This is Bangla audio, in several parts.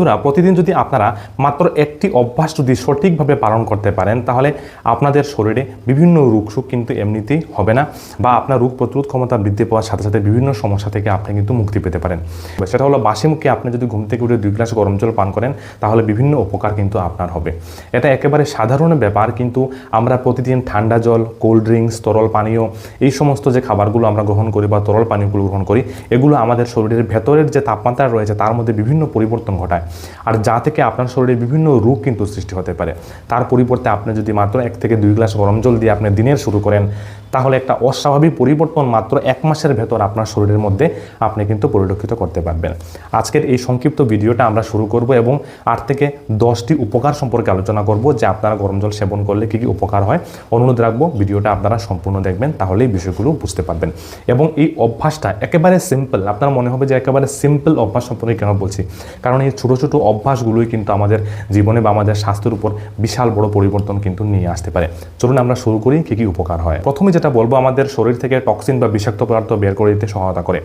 বন্ধুরা, প্রতিদিন যদি আপনারা মাত্র একটি অভ্যাস যদি সঠিকভাবে পালন করতে পারেন, তাহলে আপনাদের শরীরে বিভিন্ন রোগ সুখ কিন্তু এমনিতেই হবে না বা আপনার রোগ প্রতিরোধ ক্ষমতা বৃদ্ধি পাওয়ার সাথে সাথে বিভিন্ন সমস্যা থেকে আপনি কিন্তু মুক্তি পেতে পারেন। সেটা হলো বাসি মুখে আপনি যদি ঘুম থেকে উঠে দুই গ্লাস গরম জল পান করেন, তাহলে বিভিন্ন উপকার কিন্তু আপনার হবে। এটা একেবারে সাধারণ ব্যাপার, কিন্তু আমরা প্রতিদিন ঠান্ডা জল, কোল্ড ড্রিঙ্কস, তরল পানীয়, এই সমস্ত যে খাবারগুলো আমরা গ্রহণ করি বা তরল পানীয়গুলো গ্রহণ করি, এগুলো আমাদের শরীরের ভেতরের যে তাপমাত্রা রয়েছে, তার মধ্যে বিভিন্ন পরিবর্তন ঘটায়। আর যা থেকে আপনার শরীরে বিভিন্ন রোগ কিন্তু সৃষ্টি হতে পারে। তার পরিবর্তে আপনি যদি মাত্র এক থেকে দুই গ্লাস গরম জল দিয়ে আপনি দিনের শুরু করেন, তাহলে একটা অস্বাভাবিক পরিবর্তন মাত্র এক মাসের ভেতর আপনার শরীরের মধ্যে আপনি কিন্তু পরিলক্ষিত করতে পারবেন। আজকের এই সংক্ষিপ্ত ভিডিওটা আমরা শুরু করব এবং আট থেকে দশটি উপকার সম্পর্কে আলোচনা করব, যে আপনারা গরম জল সেবন করলে কী কী উপকার হয়। অনুরোধ রাখব, ভিডিওটা আপনারা সম্পূর্ণ দেখবেন তাহলে এই বিষয়গুলো বুঝতে পারবেন। এবং এই অভ্যাসটা একেবারে সিম্পল আপনার মনে হবে যে একেবারে সিম্পল অভ্যাস সম্পর্কে কেন বলছি? কারণ এই ছোটো ছোটো অভ্যাসগুলোই কিন্তু আমাদের জীবনে বা আমাদের স্বাস্থ্যের উপর বিশাল বড় পরিবর্তন কিন্তু নিয়ে আসতে পারে। চলুন আমরা শুরু করি কী কী উপকার হয়। প্রথমে যেটা বলব, আমাদের শরীর থেকে টক্সিন বা বিষাক্ত পদার্থ বের করে দিতে সহায়তা করে।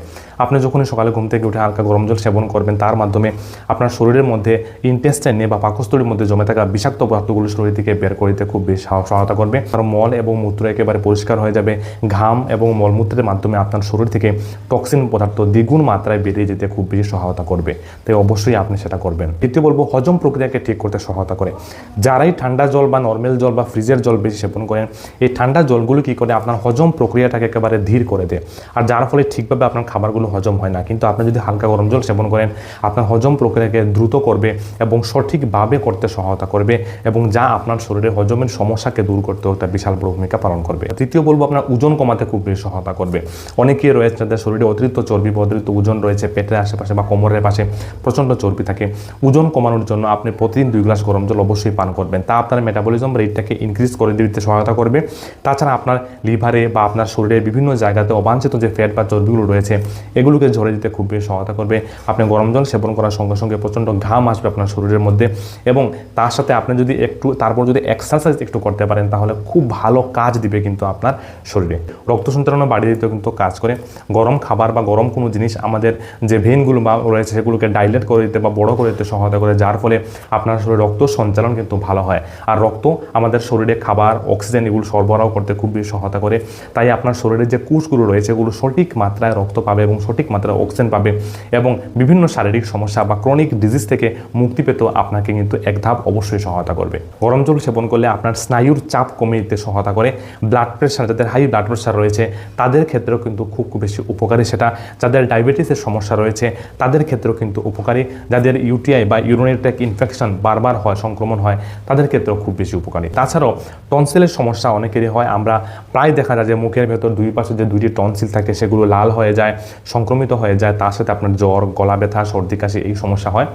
আপনি যখনই সকালে ঘুম থেকে উঠে হালকা গরম জল সেবন করবেন, তার মাধ্যমে আপনার শরীরের মধ্যে ইন্টেস্টাইনে বা পাকস্থলীর মধ্যে জমে থাকা বিষাক্ত পদার্থগুলো শরীর থেকে বের করে দিতে খুব বেশি সহায়তা করবে। আর মল এবং মূত্র একেবারে পরিষ্কার হয়ে যাবে। ঘাম এবং মলমূত্রের মাধ্যমে আপনার শরীর থেকে টক্সিন পদার্থ দ্বিগুণ মাত্রায় বেরিয়ে যেতে খুব বেশি সহায়তা করবে। তাই অবশ্যই আপনি সেটা করবেন। দ্বিতীয় বলব, হজম প্রক্রিয়াকে ঠিক করতে সহায়তা করে। যারাই ঠান্ডা জল বা নর্মাল জল বা ফ্রিজের জল বেশি সেবন করেন, এই ঠান্ডা জলগুলো কী করে? আপনার হজম প্রক্রিয়াটাকে একেবারে ধীর করে দেয়। আর যার ফলে ঠিকভাবে আপনার খাবারগুলো হজম হয় না। কিন্তু আপনি যদি হালকা গরম জল সেবন করেন, আপনার হজম প্রক্রিয়াকে দ্রুত করবে এবং সঠিকভাবে করতে সহায়তা করবে এবং যা আপনার শরীরে হজমের সমস্যাকে দূর করতেও একটা বিশাল বড় ভূমিকা পালন করবে। তৃতীয় বলব, আপনার ওজন কমাতে খুব বেশি সহায়তা করবে। অনেকেই রয়েছে যাদের শরীরে অতিরিক্ত চর্বি বা অতিরিক্ত ওজন রয়েছে, পেটের আশেপাশে বা কোমরের পাশে প্রচণ্ড চর্বি থাকে। ওজন কমানোর জন্য আপনি প্রতিদিন দুই গ্লাস গরম জল অবশ্যই পান করবেন। তা আপনার মেটাবলিজম রেটটাকে ইনক্রিজ করে দিতে সহায়তা করবে। তাছাড়া আপনার লিভারে বা আপনার শরীরের বিভিন্ন জায়গাতে অবাঞ্ছিত যে ফ্যাট বা চর্বিগুলো রয়েছে, এগুলোকে ঝরে দিতে খুব বেশি সহায়তা করবে। আপনি গরম জল সেবন করার সঙ্গে সঙ্গে প্রচণ্ড ঘাম আসবে আপনার শরীরের মধ্যে এবং তার সাথে আপনি যদি একটু, তারপর যদি এক্সারসাইজ একটু করতে পারেন, তাহলে খুব ভালো কাজ দিবে কিন্তু আপনার শরীরে। রক্ত সঞ্চালন বাড়িয়ে দিতেও কিন্তু কাজ করে। গরম খাবার বা গরম কোনো জিনিস আমাদের যে ভেনগুলো বা রয়েছে সেগুলোকে ডাইলেট করে দিতে বা বড় করে দিতে সহায়তা করে, যার ফলে আপনার শরীরে রক্ত সঞ্চালন কিন্তু ভালো হয়। আর রক্ত আমাদের শরীরে খাবার, অক্সিজেন এগুলো সরবরাহ করতে খুব বেশি সহায়তা করে। তাই আপনার শরীরে যে কোষগুলো রয়েছে, এগুলো সঠিক মাত্রায় রক্ত পাবে এবং সঠিক মাত্রায় অক্সিজেন পাবে এবং বিভিন্ন শারীরিক সমস্যা বা ক্রনিক ডিজিজ থেকে মুক্তি পেতেও আপনাকে কিন্তু এক ধাপ অবশ্যই সহায়তা করবে। গরম জল সেবন করলে আপনার স্নায়ুর চাপ কমিয়ে দিতে সহায়তা করে। ব্লাড প্রেশার যাদের হাই ব্লাড প্রেশার রয়েছে, তাদের ক্ষেত্রেও কিন্তু খুব খুব বেশি উপকারী সেটা। যাদের ডায়াবেটিসের সমস্যা রয়েছে, তাদের ক্ষেত্রেও কিন্তু উপকারী। যাদের ইউটিআই বা ইউরোনের ট্র্যাক ইনফেকশন বারবার হয়, সংক্রমণ হয়, তাদের ক্ষেত্রেও খুব বেশি উপকারী। তাছাড়াও টনসিলের সমস্যা অনেকেরই হয়। আমরা প্রায় দেখা যায় যে মুখের ভেতর দুই পাশে যে দুইটি টনসিল থাকে, সেগুলো লাল হয়ে যায়, সংক্রমিত হয়ে যায়, তার সাথে আপনার জ্বর, গলা ব্যথা, সর্দি, কাশি এই সমস্যা হয়।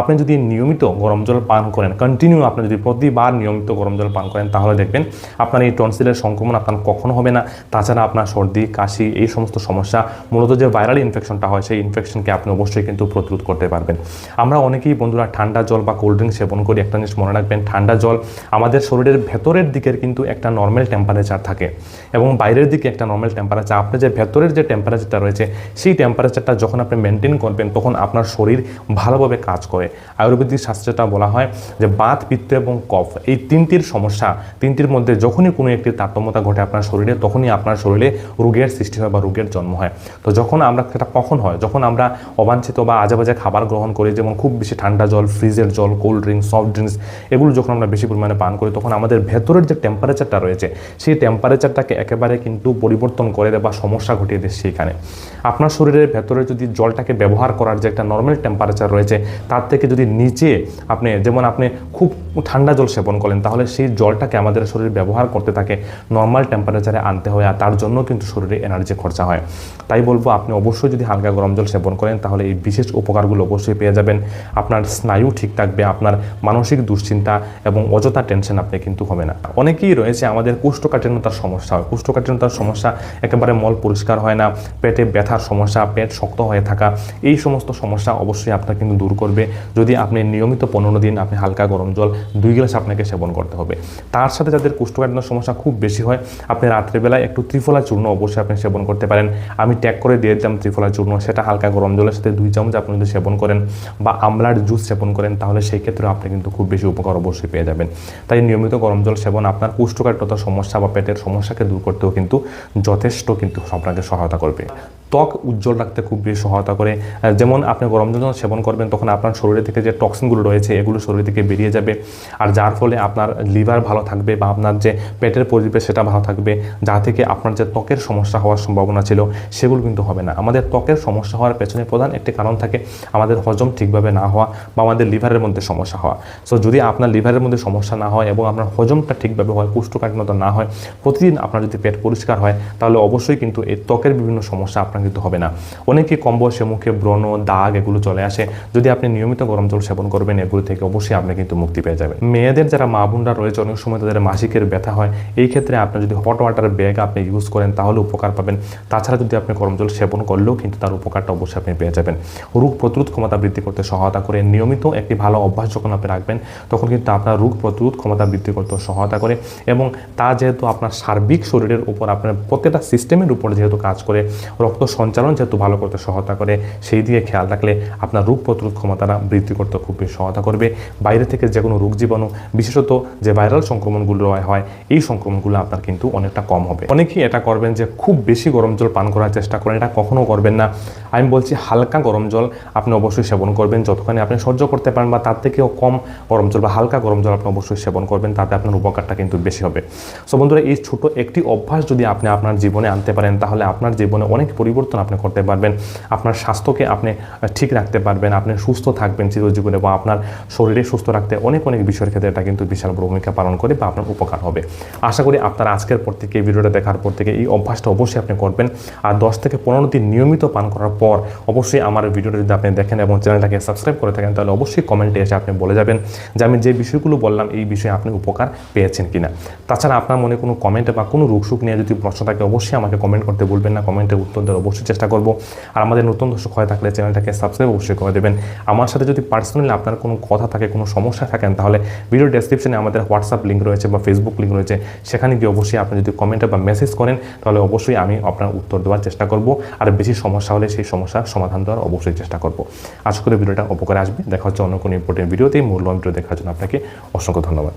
আপনি যদি নিয়মিত গরম জল পান করেন কন্টিনিউ আপনি যদি প্রতিবার নিয়মিত গরম জল পান করেন, তাহলে দেখবেন আপনার এই টনসিলের সংক্রমণ আপনার কখনো হবে না। তাছাড়া আপনার সর্দি, কাশি, এই সমস্ত সমস্যা, মূলত যে ভাইরাল ইনফেকশনটা হয়, সেই ইনফেকশনকে আপনি অবশ্যই কিন্তু প্রতিরোধ করতে পারবেন। আমরা অনেকেই বন্ধুরা ঠান্ডা জল বা কোল্ড ড্রিঙ্ক সেবন করি, একটা জিনিস মনে রাখবেন, ঠান্ডা জল আমাদের শরীরের ভেতরের দিকের কিন্তু একটা নর্মাল টেম্পারেচার থাকে এবং বাইরের দিকে একটা নর্মাল টেম্পারেচার আপনার যে ভেতরের যে টেম্পারেচারটা রয়েছে, সেই টেম্পারেচারটা যখন আপনি মেনটেন করবেন, তখন আপনার শরীর ভালোভাবে কাজ করে। আয়ুর্বেদিক শাস্ত্রটা বলা হয় যে বাত, পিত্ত এবং কফ এই তিনটির সমস্যা, তিনটির মধ্যে যখনই কোনো একটি তারতম্যতা ঘটে আপনার শরীরে, তখনই আপনার শরীরে রোগের সৃষ্টি হয় বা রোগের জন্ম হয়। তো যখন আমরা সেটা কখন হয়? যখন আমরা অবাঞ্ছিত বা আজেবাজে খাবার গ্রহণ করি, যেমন খুব বেশি ঠান্ডা জল, ফ্রিজের জল, কোল্ড ড্রিঙ্কস, সফট ড্রিঙ্কস, এগুলো যখন আমরা বেশি পরিমাণে পান করি, তখন আমাদের ভেতরের যে টেম্পারেচারটা রয়েছে, সেই টেম্পারেচারটাকে একেবারে কিন্তু পরিবর্তন করে দেয় বা সমস্যা ঘটিয়ে দেয় সেইখানে। আপনার শরীরের ভেতরে যদি জলটাকে ব্যবহার করার যে একটা নর্মাল টেম্পারেচার রয়েছে, তার থেকে যদি নিচে আপনি, যেমন আপনি খুব ঠান্ডা জল সেবন করেন, তাহলে সেই জলটাকে আমাদের শরীর ব্যবহার করতে থাকে নর্মাল টেম্পারেচারে আনতে হয়, আর তার জন্য কিন্তু শরীরে এনার্জি খরচা হয়। তাই বলব, আপনি অবশ্যই যদি হালকা গরম জল সেবন করেন, তাহলে এই বিশেষ উপকারগুলো অবশ্যই পেয়ে যাবেন। আপনার স্নায়ু ঠিক থাকবে, আপনার মানসিক দুশ্চিন্তা এবং অযথা টেনশন আপনি কিন্তু হবে না। অনেকেই রয়েছে, আমাদের কোষ্ঠকাঠিন্যতার সমস্যা হয়। কোষ্ঠকাঠিন্যতার সমস্যা একেবারে মল পরিষ্কার হয় না, পেটে ব্যথার সমস্যা, পেট শক্ত হয়ে থাকা, এই সমস্ত সমস্যা অবশ্যই আপনার কিন্তু দূর করবে। যদি আপনি নিয়মিত পনেরো দিন আপনি হালকা গরম জল দুই গ্লাস আপনাকে সেবন করতে হবে। তার সাথে যাদের কোষ্ঠকাঠিন্যর সমস্যা খুব বেশি হয়, আপনি রাত্রেবেলায় একটু ত্রিফলা চূর্ণ অবশ্যই আপনি সেবন করতে পারেন। আমি ট্যাগ করে দিয়ে দিলাম ত্রিফলা চূর্ণ, সেটা হালকা গরম জলের সাথে দুই চামচ আপনি যদি সেবন করেন বা আমলার জুস সেবন করেন, তাহলে সেই ক্ষেত্রে আপনি কিন্তু খুব বেশি উপকার অবশ্যই পেয়ে যাবেন। তাই নিয়মিত গরম জল সেবন আপনার কোষ্ঠকাঠিন্যতার সমস্যা বা পেটের সমস্যাকে দূর করতেও কিন্তু যথেষ্ট কিন্তু আপনাকে সহায়তা করবে। ত্বক উজ্জ্বল রাখতে খুব বেশি সহায়তা করে। যেমন আপনি গরম জল যখন সেবন করবেন, তখন আপনার শরীরে থেকে যে টক্সিনগুলো রয়েছে, এগুলো শরীর থেকে বেরিয়ে যাবে। আর যার ফলে আপনার লিভার ভালো থাকবে বা আপনার যে পেটের পরিবেশ, সেটা ভালো থাকবে। যা থেকে আপনার যে ত্বকের সমস্যা হওয়ার সম্ভাবনা ছিল, সেগুলো কিন্তু হবে না। আমাদের ত্বকের সমস্যা হওয়ার পেছনে প্রধান একটি কারণ থাকে, আমাদের হজম ঠিকভাবে না হওয়া বা আমাদের লিভারের মধ্যে সমস্যা হওয়া। সো যদি আপনার লিভারের মধ্যে সমস্যা না হয় এবং আপনার হজমটা ঠিকভাবে হয়, কুষ্ঠকাঠিন্যতা না হয়, প্রতিদিন আপনার যদি পেট পরিষ্কার হয়, তাহলে অবশ্যই কিন্তু এই ত্বকের বিভিন্ন সমস্যা আপনার কিন্তু হবে না। অনেকেই কম বয়সে মুখে ব্রণ, দাগ এগুলো চলে আসে। যদি আপনি নিয়মিত গরম জল সেবন করবেন, এগুলো থেকে অবশ্যই আপনি কিন্তু মুক্তি পেয়ে যাবেন। মেয়েদের যারা মা বোনরা রয়েছে, অনেক সময় তাদের মাসিকের ব্যথা হয়। এই ক্ষেত্রে আপনি যদি হট ওয়াটার ব্যাগ আপনি ইউজ করেন, তাহলে উপকার পাবেন। তাছাড়া যদি আপনি গরম জল সেবন করলেও কিন্তু তার উপকারটা অবশ্যই আপনি পেয়ে যাবেন। রোগ প্রতিরোধ ক্ষমতা বৃদ্ধি করতে সহায়তা করে নিয়মিত একটি ভালো অভ্যাস যখন আপনি রাখবেন, তখন কিন্তু আপনার রোগ প্রতিরোধ ক্ষমতা বৃদ্ধি করতে সহায়তা করে এবং তা যেহেতু আপনার সার্বিক শরীরের উপর, আপনার প্রত্যেকটা সিস্টেমের উপর যেহেতু কাজ করে, রক্ত সঞ্চালন যেহেতু ভালো করতে সহায়তা করে, সেই দিকে খেয়াল রাখলে আপনার রোগ প্রতিরোধ ক্ষমতাটা বৃদ্ধি করতে খুব বেশি সহায়তা করবে। বাইরে থেকে যে কোনো রোগ জীবাণু, বিশেষত যে ভাইরাল সংক্রমণগুলো হয় এই সংক্রমণগুলো আপনার কিন্তু অনেকটা কম হবে। অনেকেই এটা করবেন যে খুব বেশি গরম জল পান করার চেষ্টা করেন, এটা কখনো করবেন না। আমি বলছি হালকা গরম জল আপনি অবশ্যই সেবন করবেন, যতখানি আপনি সহ্য করতে পারেন বা তার থেকেও কম গরম জল বা হালকা গরম জল আপনি অবশ্যই সেবন করবেন, তাতে আপনার উপকারটা কিন্তু বেশি হবে। সো বন্ধুরা, এই ছোট একটি অভ্যাস যদি আপনি আপনার জীবনে আনতে পারেন, তাহলে আপনার জীবনে অনেক পরিবর্তন আপনি করতে পারবেন। আপনার স্বাস্থ্যকে আপনি ঠিক রাখতে পারবেন, আপনি সুস্থ থাকবেন চিরজীবনে বা আপনার শরীরে সুস্থ রাখতে অনেক অনেক বিষয়ের ক্ষেত্রে এটা কিন্তু বিশাল ভূমিকা পালন করে বা আপনার উপকার হবে। আশা করি আপনার আজকের পর থেকে এই ভিডিওটা দেখার পর থেকে এই অভ্যাসটা অবশ্যই আপনি করবেন। আর দশ থেকে পনেরো দিন নিয়মিত পান করার পর অবশ্যই আমার ভিডিওটা যদি আপনি দেখেন এবং চ্যানেলটাকে সাবস্ক্রাইব করে থাকেন, তাহলে অবশ্যই কমেন্টে এসে আপনি বলে যাবেন যে আমি যে বিষয়গুলো বললাম, এই বিষয়ে আপনি উপকার পেয়েছেন কিনা। তাছাড়া আপনার মনে কোনো কমেন্ট বা কোনো রোগসুখ নিয়ে যদি প্রশ্ন থাকে, অবশ্যই আমাকে কমেন্ট করতে বলবেন না। কমেন্টের উত্তর দেওয়ার অবশ্যই চেষ্টা করব। আর আমাদের নতুন দর্শক হয়ে থাকলে চ্যানেলটাকে সাবস্ক্রাইব অবশ্যই করে দেবেন। আমার সাথে যদি পার্সোনালি আপনার কোনো কথা থাকে, কোনো সমস্যা থাকেন, তাহলে ভিডিও ডেসক্রিপশনে আমাদের হোয়াটসঅ্যাপ লিঙ্ক রয়েছে বা ফেসবুক লিঙ্ক রয়েছে। সেখানে গিয়ে অবশ্যই আপনি যদি কমেন্টে বা মেসেজ করেন, তাহলে অবশ্যই আমি আপনার উত্তর দেওয়ার চেষ্টা করব। আর বেশি সমস্যা হলে সেই সমস্যার সমাধান দেওয়ার অবশ্যই চেষ্টা করব। আশা করি ভিডিওটা উপকারে আসবে। দেখা হচ্ছে অন্য কোনো ইম্পর্টেন্ট ভিডিওতেই মূল্যবান ভিডিও দেখার জন্য আপনাকে অসংখ্য ধন্যবাদ।